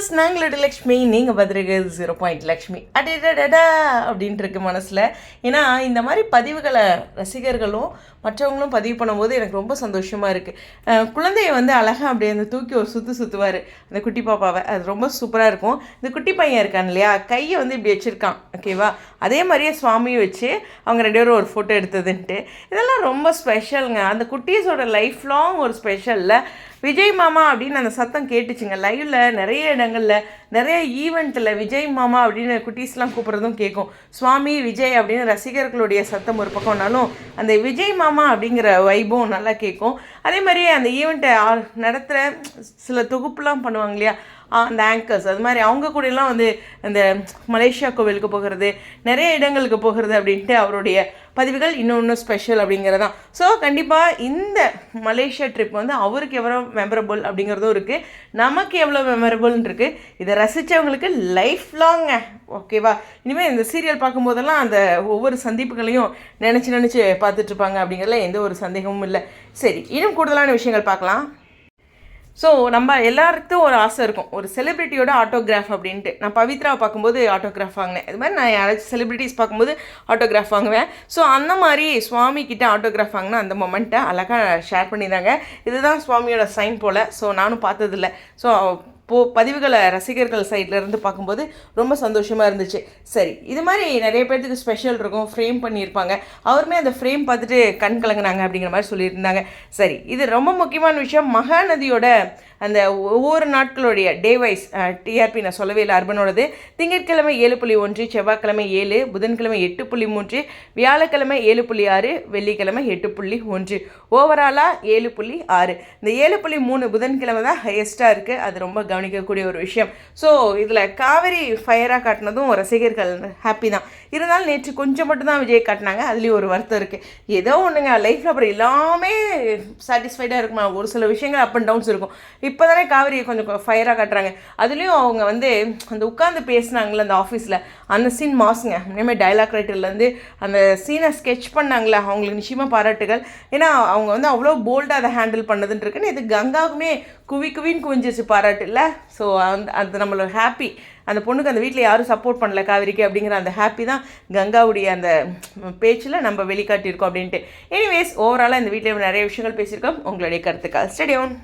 Viewers நாங்கள் லட்சுமி நீங்கள் பார்த்துருக்கிறது zero point Lakshmi. அடடடடா அப்படின்ட்டு இருக்கு மனசில். ஏன்னா இந்த மாதிரி பதிவுகளை ரசிகர்களும் மற்றவங்களும் பதிவு பண்ணும்போது எனக்கு ரொம்ப சந்தோஷமாக இருக்குது குழந்தைய வந்து அழகாக அப்படியே அந்த தூக்கி ஒரு சுற்று சுற்றுவார் அந்த குட்டி பாப்பாவை. அது ரொம்ப சூப்பராக இருக்கும். இந்த குட்டி பையன் இருக்கான் இல்லையா? கையை வந்து இப்படி வச்சுருக்கான். ஓகேவா அதே மாதிரியே சுவாமியை வச்சு அவங்க ரெண்டு பேரும் ஒரு ஃபோட்டோ எடுத்ததுன்ட்டு. இதெல்லாம் ரொம்ப ஸ்பெஷலுங்க அந்த குட்டீஸோட லைஃப் லாங் ஒரு ஸ்பெஷலில் விஜய் மாமா அப்படின்னு அந்த சத்தம் கேட்டுச்சுங்க. லைவ்ல நிறைய இடங்கள்ல நிறைய ஈவெண்ட்டில் விஜய் மாமா அப்படின்னு குட்டீஸ்லாம் கூப்பிட்றதும் கேட்கும் சுவாமி விஜய் அப்படின்னு ரசிகர்களுடைய சத்தம் ஒரு பக்கம்னாலும் அந்த விஜய் மாமா அப்படிங்கிற வைபம் நல்லா கேட்கும் அதே மாதிரி அந்த ஈவெண்ட்டை நடத்துகிற சில தொகுப்புலாம் பண்ணுவாங்க இல்லையா? அந்த ஆங்கர்ஸ் அது மாதிரி அவங்க கூடலாம் வந்து அந்த மலேசியா கோவிலுக்கு போகிறது நிறைய இடங்களுக்கு போகிறது அப்படின்ட்டு அவருடைய பதிவுகள் இன்னும் இன்னும் ஸ்பெஷல் அப்படிங்கிறதான் ஸோ கண்டிப்பாக இந்த மலேசியா ட்ரிப் வந்து அவருக்கு எவ்வளோ மெமரபுள் அப்படிங்கிறதும் இருக்குது நமக்கு எவ்வளோ மெமரபுள்னு இருக்குது இதை ரசித்தவங்களுக்கு லைஃப் லாங்க ஓகேவா இனிமேல் இந்த சீரியல் பார்க்கும்போதெல்லாம் அந்த ஒவ்வொரு சந்திப்புகளையும் நினச்சி நினச்சி பார்த்துட்ருப்பாங்க அப்படிங்கிறதுல எந்த ஒரு சந்தேகமும் இல்லை. சரி இன்னும் கூடுதலான விஷயங்கள் பார்க்கலாம். ஸோ நம்ம எல்லாருக்கும் ஒரு ஆசை இருக்கும். ஒரு செலிப்ரிட்டியோட ஆட்டோகிராஃப் அப்படின்ட்டு. நான் பவித்ராவை பார்க்கும்போது ஆட்டோகிராஃப் வாங்கினேன். இது மாதிரி நான் யாராச்சும் செலிப்ரிட்டிஸ் பார்க்கும்போது ஆட்டோகிராஃப் வாங்குவேன். ஸோ அந்த மாதிரி சுவாமி கிட்ட ஆட்டோகிராஃப் வாங்கினா அந்த மொமெண்ட்டை அழகாக ஷேர் பண்ணியிருந்தாங்க. இதுதான் சுவாமியோட சைன் போல். ஸோ நானும் பார்த்ததில்ல. ஸோ போ பதிவுகளை ரசிகர்கள் சைட்ல இருந்து பார்க்கும்போது ரொம்ப சந்தோஷமாக இருந்துச்சு. சரி இது மாதிரி நிறைய பேர்த்துக்கு ஸ்பெஷல் இருக்கும் ஃப்ரேம் பண்ணியிருப்பாங்க. அவருமே அந்த ஃப்ரேம் பார்த்துட்டு கண் கலங்குனாங்க அப்படிங்கிற மாதிரி சொல்லியிருந்தாங்க. சரி இது ரொம்ப முக்கியமான விஷயம். மகாநதியோட அந்த ஒவ்வொரு நாட்களுடைய டே வைஸ் டிஆர்பி நான் சொல்லவே இல்லை அர்பனோடது. திங்கட்கிழமை ஏழு புள்ளி ஒன்று செவ்வாய்க்கிழமை ஏழு புதன்கிழமை எட்டு புள்ளி மூன்று வியாழக்கிழமை ஏழு புள்ளி ஆறு வெள்ளிக்கிழமை எட்டு புள்ளி ஒன்று. ஓவராலாக ஏழு புள்ளி ஆறு. இந்த ஏழு புள்ளி மூணு புதன்கிழமை தான் ஹையஸ்ட்டாக இருக்குது அது ரொம்ப கவனிக்கக்கூடிய ஒரு விஷயம். ஸோ இதில் காவிரி ஃபயராக காட்டினதும் ரசிகர்கள் ஹாப்பி தான். இருந்தாலும் நேற்று கொஞ்சம் மட்டும் தான் விஜய் காட்டினாங்க. அதுலேயும் ஒரு வருத்தம் இருக்குது ஏதோ ஒன்றுங்க லைஃப்பில் அப்புறம் எல்லாமே சாட்டிஸ்ஃபைடாக இருக்குமா? ஒரு சில விஷயங்கள் அப் அண்ட் டவுன்ஸ் இருக்கும். இப்போ தானே காவிரியை கொஞ்சம் ஃபயராக காட்டுறாங்க. அதுலேயும் அவங்க வந்து அந்த உட்காந்து பேசினாங்களே அந்த ஆஃபீஸில் அந்த சீன் மாசுங்க. இனிமேல் டைலாக் ரைட்டர்லேருந்து அந்த சீனை ஸ்கெட்ச் பண்ணாங்களே அவங்களுக்கு நிச்சயமாக பாராட்டுகள். ஏன்னா அவங்க வந்து அவ்வளோ போல்டாக அதை ஹேண்டில் பண்ணதுன்ட்டுருக்குன்னு இது கங்காவுக்குமே குவி குவின்னு குவிஞ்சிச்சு பாராட்டு இல்லை ஸோ அந்த அது நம்மளோட ஹாப்பி அந்த பொண்ணுக்கு அந்த வீட்டில் யாரும் சப்போர்ட் பண்ணல காவிரிக்கு அப்படிங்கிற அந்த ஹாப்பி தான் கங்காவுடைய அந்த பேச்சில் நம்ம வெளிக்காட்டியிருக்கோம் அப்படின்ட்டு. எனிவேஸ் ஓவராலாக இந்த வீட்டில் நிறைய விஷயங்கள் பேசியிருக்கோம். உங்களுடைய கருத்துக்கள். ஸ்டடியோன்